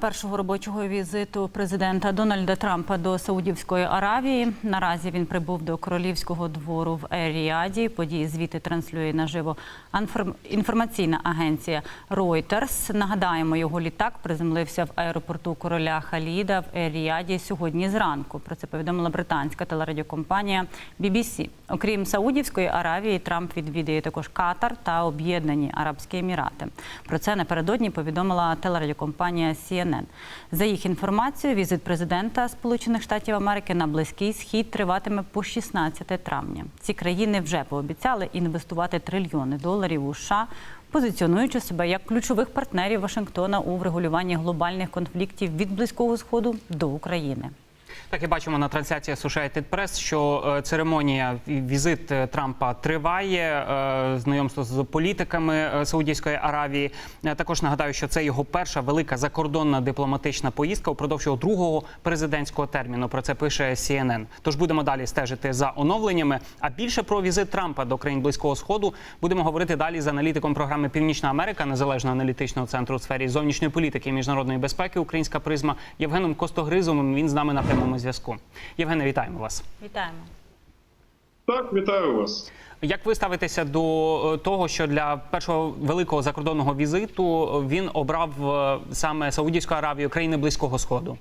Першого робочого візиту президента Дональда Трампа до Саудівської Аравії. Наразі він прибув до королівського двору в Ер-Ріаді. Події звіти транслює наживо інформ- інформаційна агенція Reuters. Нагадаємо, його літак приземлився в аеропорту короля Халіда в Ер-Ріаді сьогодні зранку. Про це повідомила британська телерадіокомпанія BBC. Окрім Саудівської Аравії, Трамп відвідає також Катар та Об'єднані Арабські Емірати. Про це напередодні повідомила телерадіокомпанія CNN. За їх інформацією, візит президента Сполучених Штатів Америки на близький схід триватиме по 16 травня. Ці країни вже пообіцяли інвестувати трильйони доларів у США, позиціонуючи себе як ключових партнерів Вашингтона у врегулюванні глобальних конфліктів від близького сходу до України. Так і бачимо на трансляції Associated Press, що е, церемонія візит е, Трампа триває. е, Знайомство з політиками Саудівської Аравії. Також нагадаю, що це його перша велика закордонна дипломатична поїздка упродовж його другого президентського терміну. Про це пише CNN. Тож будемо далі стежити за оновленнями. А більше про візит Трампа до країн близького сходу будемо говорити далі з аналітиком програми Північна Америка незалежного аналітичного центру у сфері зовнішньої політики і міжнародної безпеки Українська призма Євгеном Костогризовим. Він з нами на прямому зв'язку. Євгене, вітаємо вас. Вітаємо. Так, вітаю вас. Як ви ставитеся до е, того, що для першого великого закордонного візиту він обрав е, саме Саудівську Аравію, країни близького сходу?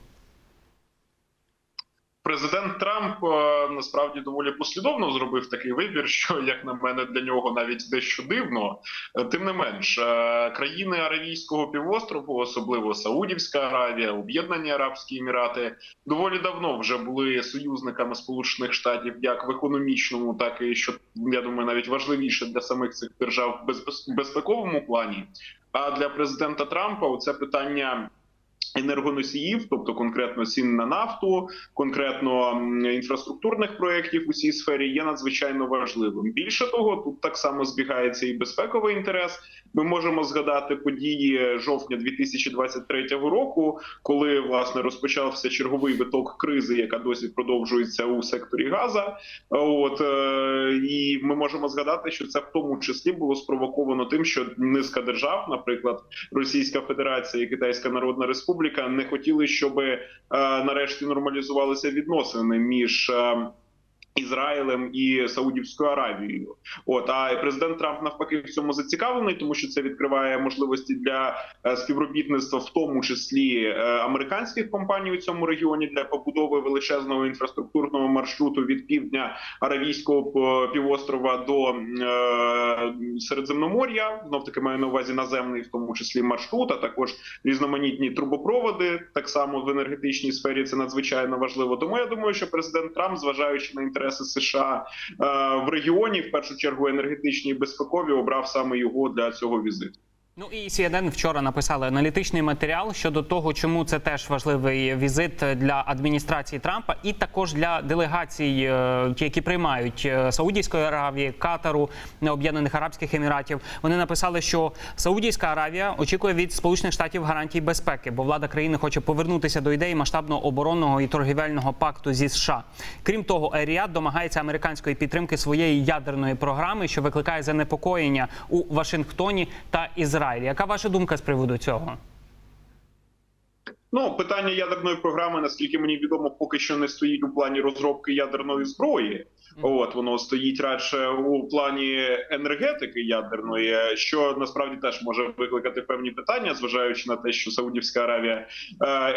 Президент Трамп е, насправді доволі послідовно зробив такий вибір, що як на мене для нього навіть дещо дивно. Е, Тим не менш, е, країни Аравійського півострову, особливо Саудівська Аравія, Об'єднані Арабські Емірати, доволі давно вже були союзниками Сполучених Штатів як в економічному, так і що я думаю, навіть важливіше для самих цих держав в безпековому плані. А для президента Трампа це питання. Енергоносіїв, тобто конкретно цін на нафту, конкретно інфраструктурних проєктів у цій сфері, є надзвичайно важливим. Більше того, тут так само збігається і безпековий інтерес. Ми можемо згадати події жовтня 2023 року, коли власне розпочався черговий виток кризи, яка досі продовжується у секторі Газа. От е, і ми можемо згадати, що це в тому числі було спровоковано тим, що низка держав, наприклад, Російська Федерація і Китайська Народна Республіка, не хотіли, щоб е, нарешті нормалізувалися відносини між. Ізраїлем і Саудівською Аравією, от а президент Трамп навпаки в цьому зацікавлений, тому що це відкриває можливості для е, співробітництва, в тому числі е, американських компаній у цьому регіоні для побудови величезного інфраструктурного маршруту від півдня Аравійського е, півострова до Середземномор'я. Знов таки маю на увазі наземний, в тому числі маршрут, а також різноманітні трубопроводи. Так само в енергетичній сфері це надзвичайно важливо. Тому я думаю, що президент Трамп, зважаючи на інтереси США е, в регіоні, в першу чергу енергетичні і безпекові, обрав саме його для цього візиту. Ну і CNN вчора написали аналітичний матеріал щодо того, чому це теж важливий візит для адміністрації Трампа, і також для делегацій, е, які приймають е, Саудівської Аравії, Катару, Об'єднаних Арабських Еміратів. Вони написали, що Саудівська Аравія очікує від Сполучених Штатів гарантій безпеки, бо влада країни хоче повернутися до ідеї масштабного оборонного і торгівельного пакту зі США. Крім того, Еріад домагається американської підтримки своєї ядерної програми, що викликає занепокоєння у Вашингтоні та Ізраїлі. Яка ваша думка з приводу цього? Ну, питання ядерної програми, наскільки мені відомо, поки що не стоїть у плані розробки ядерної зброї. От воно стоїть радше у плані енергетики ядерної, що насправді теж може викликати певні питання, зважаючи на те, що Саудівська Аравія е,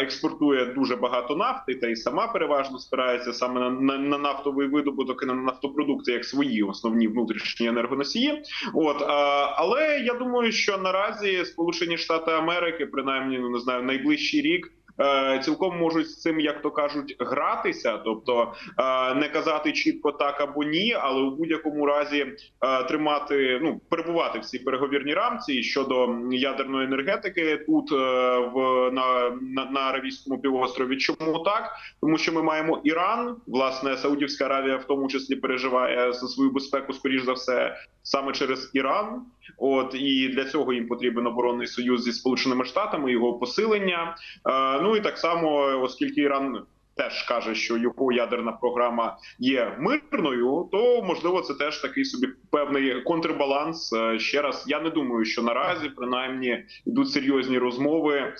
експортує дуже багато нафти, та й сама переважно спирається саме на, на, на нафтовий видобуток і на нафтопродукти як свої основні внутрішні енергоносії. От а, але я думаю, що наразі Сполучені Штати Америки, принаймні, ну не знаю, найближчий рік. Е, Цілком можуть з цим, як то кажуть, гратися, тобто е, не казати чітко так або ні, але у будь-якому разі е, тримати, ну перебувати в цій переговірній рамці щодо ядерної енергетики тут в на, на, на Аравійському півострові. Чому так? Тому що ми маємо Іран, власне, Саудівська Аравія в тому числі переживає за свою безпеку, скоріш за все, саме через Іран. От і для цього їм потрібен оборонний союз зі сполученими штатами, його посилення. Е, ну і так само, оскільки Іран теж каже, що його ядерна програма є мирною, то можливо це теж такий собі певний контрбаланс. Е, Ще раз я не думаю, що наразі принаймні йдуть серйозні розмови е,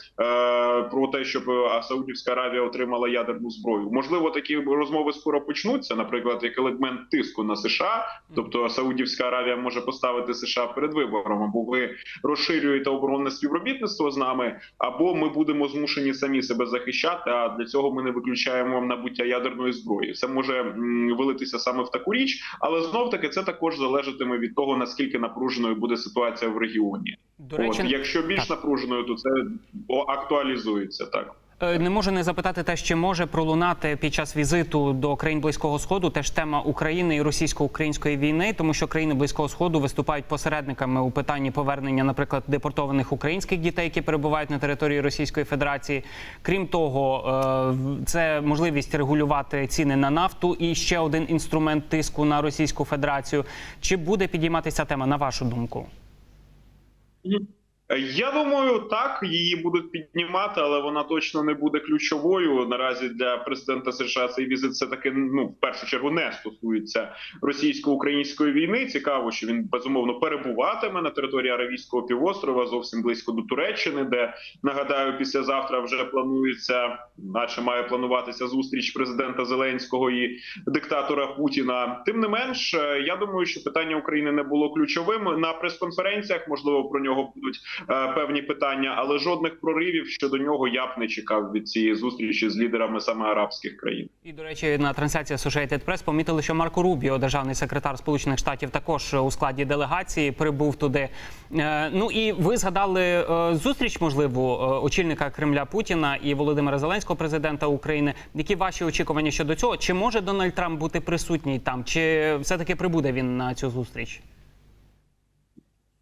про те, щоб е, Саудівська Аравія отримала ядерну зброю. Можливо, такі розмови скоро почнуться, наприклад, як елемент тиску на США, тобто Саудівська Аравія може поставити США перед вибором, або ви розширюєте оборонне співробітництво з нами, або ми будемо змушені самі себе захищати. А для цього ми не виключаємо набуття ядерної зброї. Це може вилитися саме в таку річ, але знов таки це також залежатиме від того наскільки напруженою буде ситуація в регіоні. До речі, От якщо більш так. напруженою, то це актуалізується так. Е, Не можу не запитати те, чи може пролунати під час візиту до країн близького сходу теж тема України і російсько-української війни, тому що країни близького сходу виступають посередниками у питанні повернення, наприклад, депортованих українських дітей, які перебувають на території Російської Федерації. Крім того, е, це можливість регулювати ціни на нафту і ще один інструмент тиску на Російську Федерацію. Чи буде підійматися тема на вашу думку? Я думаю, так її будуть піднімати, але вона точно не буде ключовою. Наразі для президента США цей візит все таки ну в першу чергу не стосується російсько-української війни. Цікаво, що він безумовно перебуватиме на території Аравійського півострова, зовсім близько до Туреччини, де нагадаю, післязавтра вже планується, наче має плануватися зустріч президента Зеленського і диктатора Путіна. Тим не менш, е, я думаю, що питання України не було ключовим на прес-конференціях. Можливо, про нього будуть певні питання, але жодних проривів щодо нього я б не чекав від цієї зустрічі з лідерами саме арабських країн. І до речі, на трансляції Associated Press помітили, що Марко Рубіо, державний секретар Сполучених Штатів, також у складі делегації прибув туди. Е, Ну і ви згадали е, зустріч, можливо, е, очільника Кремля Путіна і Володимира Зеленського, президента України. Які ваші очікування щодо цього? Чи може Дональд Трамп бути присутній там, чи все таки прибуде він на цю зустріч?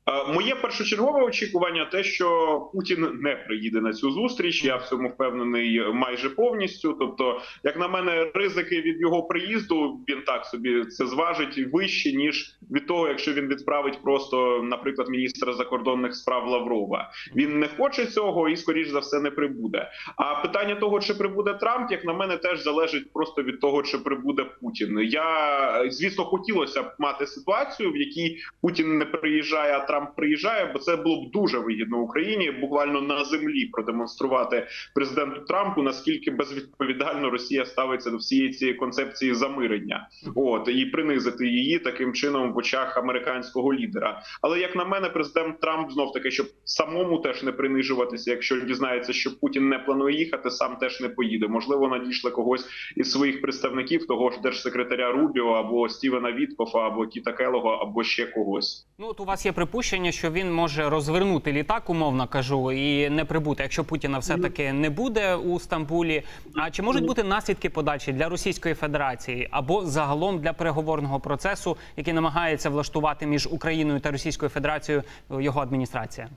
Е, Моє першочергове очікування те, що Путін не приїде на цю зустріч. Я в цьому впевнений майже повністю. Тобто, як на мене, ризики від його приїзду він так собі це зважить вище ніж від того, якщо він відправить просто, наприклад, міністра закордонних справ Лаврова. Він не хоче цього і, скоріш за все, не прибуде. А питання того, чи прибуде Трамп, як на мене, теж залежить просто від того, чи прибуде Путін. Я звісно хотілося б мати ситуацію, в якій Путін не приїжджає, а Трамп приїжджає, бо це було б дуже вигідно Україні, буквально на землі продемонструвати президенту Трампу наскільки безвідповідально Росія ставиться до всієї цієї концепції замирення, от і принизити її таким чином в очах американського лідера. Але як на мене, президент Трамп знов таки, щоб самому теж не принижуватися, якщо дізнається, що Путін не планує їхати, сам теж не поїде. Можливо, надійшли когось із своїх представників, того ж держсекретаря Рубіо або Стівена Віткофа, або Кіта Келого, або ще когось. Ну, от у вас є припущення, що він може розвернути літак, умовно кажу, і не прибути, якщо Путіна все таки не буде у Стамбулі. А чи можуть бути наслідки подальші для Російської Федерації або загалом для переговорного процесу, який намагається влаштувати між Україною та Російською Федерацією його адміністрація?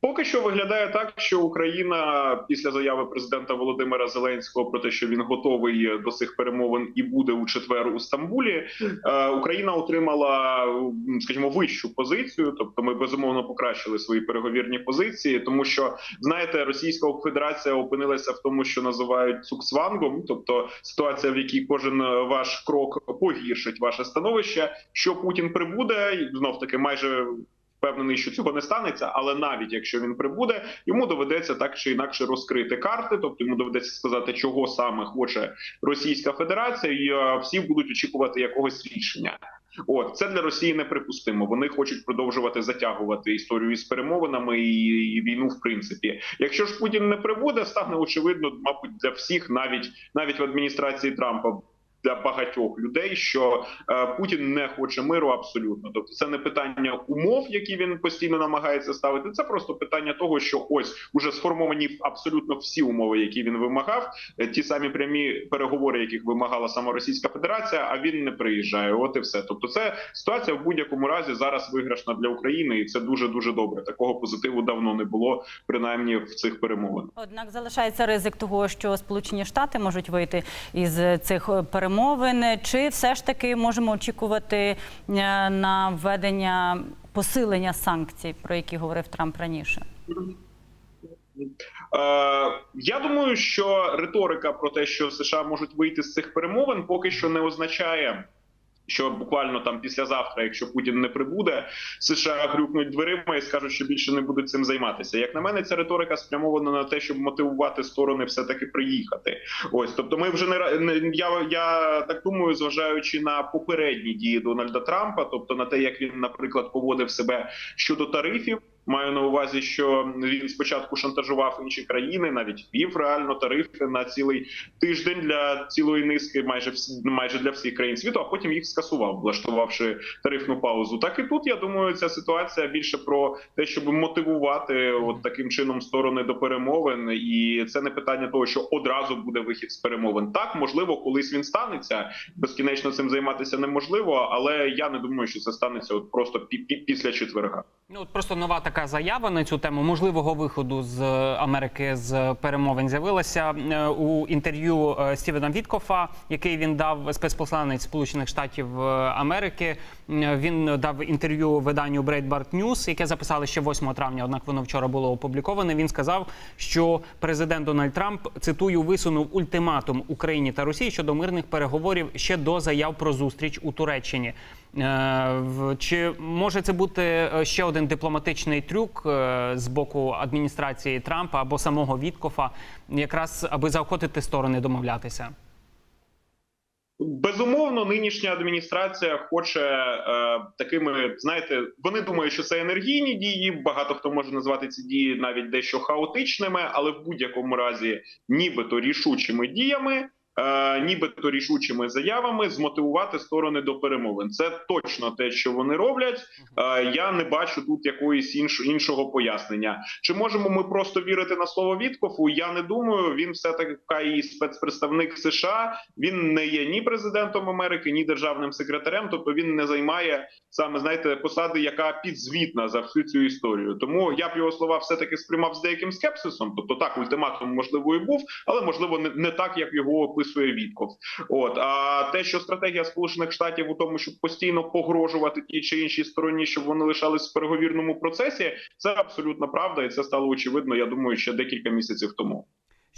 Поки що виглядає так, що Україна після заяви президента Володимира Зеленського про те, що він готовий до цих перемовин і буде у четвер у Стамбулі. е, Україна отримала, скажімо, вищу позицію. Тобто, ми безумовно покращили свої переговірні позиції, тому що знаєте, Російська Федерація опинилася в тому, що називають цуксвангом, тобто ситуація, в якій кожен ваш крок погіршить ваше становище. Що Путін прибуде, знов таки майже впевнений, що цього не станеться, але навіть якщо він прибуде, йому доведеться так чи інакше розкрити карти, тобто йому доведеться сказати, чого саме хоче Російська Федерація, і е, всі будуть очікувати якогось рішення. От це для Росії неприпустимо. Вони хочуть продовжувати затягувати історію із перемовинами і, і війну. В принципі, якщо ж Путін не прибуде, стане очевидно, мабуть, для всіх, навіть навіть в адміністрації Трампа. Для багатьох людей, що е, Путін не хоче миру абсолютно. Тобто, це не питання умов, які він постійно намагається ставити. Це просто питання того, що ось уже сформовані абсолютно всі умови, які він вимагав, е, ті самі прямі переговори, яких вимагала сама Російська Федерація. А він не приїжджає. От і все. Тобто, це ситуація в будь-якому разі зараз виграшна для України, і це дуже дуже добре. Такого позитиву давно не було, принаймні в цих перемовинах. Однак залишається ризик того, що Сполучені Штати можуть вийти із цих е, перемовин. Чи все ж таки можемо очікувати е, на введення посилення санкцій, про які говорив Трамп раніше? Е, я думаю, що риторика про те, що США можуть вийти з цих перемовин, поки що не означає. Що буквально там післязавтра, якщо Путін не прибуде, США грюкнуть дверима і скажуть, що більше не будуть цим займатися. Як на мене, ця риторика спрямована на те, щоб мотивувати сторони все таки приїхати. Ось, тобто, ми вже не я, я так думаю, зважаючи на попередні дії Дональда Трампа, тобто на те, як він, наприклад, поводив себе щодо тарифів. Маю на увазі, що він спочатку шантажував інші країни, навіть ввів реально тарифи на цілий тиждень для цілої низки, майже майже для всіх країн світу, а потім їх скасував, влаштувавши тарифну паузу. Так і тут я думаю, ця ситуація більше про те, щоб мотивувати от таким чином сторони до перемовин, і це не питання того, що одразу буде вихід з перемовин. Так можливо, колись він станеться. Безкінечно цим займатися неможливо, але я не думаю, що це станеться от просто пі- пі- після четверга. Ну от просто нова така заява на цю тему можливого виходу з Америки з перемовин з'явилася е, у інтерв'ю е, Стівена Віткофа, який він дав спецпосланець Сполучених Штатів е, Америки. Він дав інтерв'ю виданню Breitbart News, яке записали ще 8 травня. Однак воно вчора було опубліковане. Він сказав, що президент Дональд Трамп цитую висунув ультиматум Україні та Росії щодо мирних переговорів ще до заяв про зустріч у Туреччині. Е, Чи може це бути е, ще один дипломатичний трюк е, з боку адміністрації Трампа або самого Віткофа, якраз аби заохотити сторони домовлятися? Безумовно, нинішня адміністрація хоче е, такими, знаєте, вони думають, що це енергійні дії. Багато хто може назвати ці дії навіть дещо хаотичними, але в будь-якому разі, нібито рішучими діями. Е, нібито рішучими заявами змотивувати сторони до перемовин. Це точно те, що вони роблять. Е, я не бачу тут якоїсь інш, іншого пояснення. Чи можемо ми просто вірити на слово Віткофу? Я не думаю. Він все таки і спецпредставник США. Він не є ні президентом Америки, ні державним секретарем. Тобто він не займає саме знаєте посади, яка підзвітна за всю цю історію. Тому я б його слова все таки сприймав з деяким скепсисом. Тобто, так ультиматум можливо і був, але можливо не, не так, як його описує Вітков. От а те, що стратегія Сполучених Штатів у тому, щоб постійно погрожувати тій чи іншій стороні, щоб вони лишались в переговірному процесі, це абсолютно правда, і це стало очевидно. Я думаю, ще декілька місяців тому.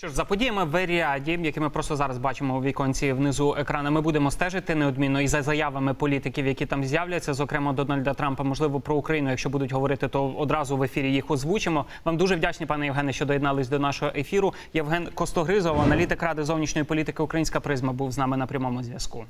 Що ж, за подіями в Еріаді, які ми просто зараз бачимо у віконці внизу екрану, ми будемо стежити неодмінно і за заявами політиків, які там з'являться, зокрема Дональда Трампа, можливо, про Україну. Якщо будуть говорити, то одразу в ефірі їх озвучимо. Вам дуже вдячні, пане Євгене, що доєднались до нашого ефіру. Євген Костогризов, аналітик ради зовнішньої політики Українська призма, був з нами на прямому зв'язку.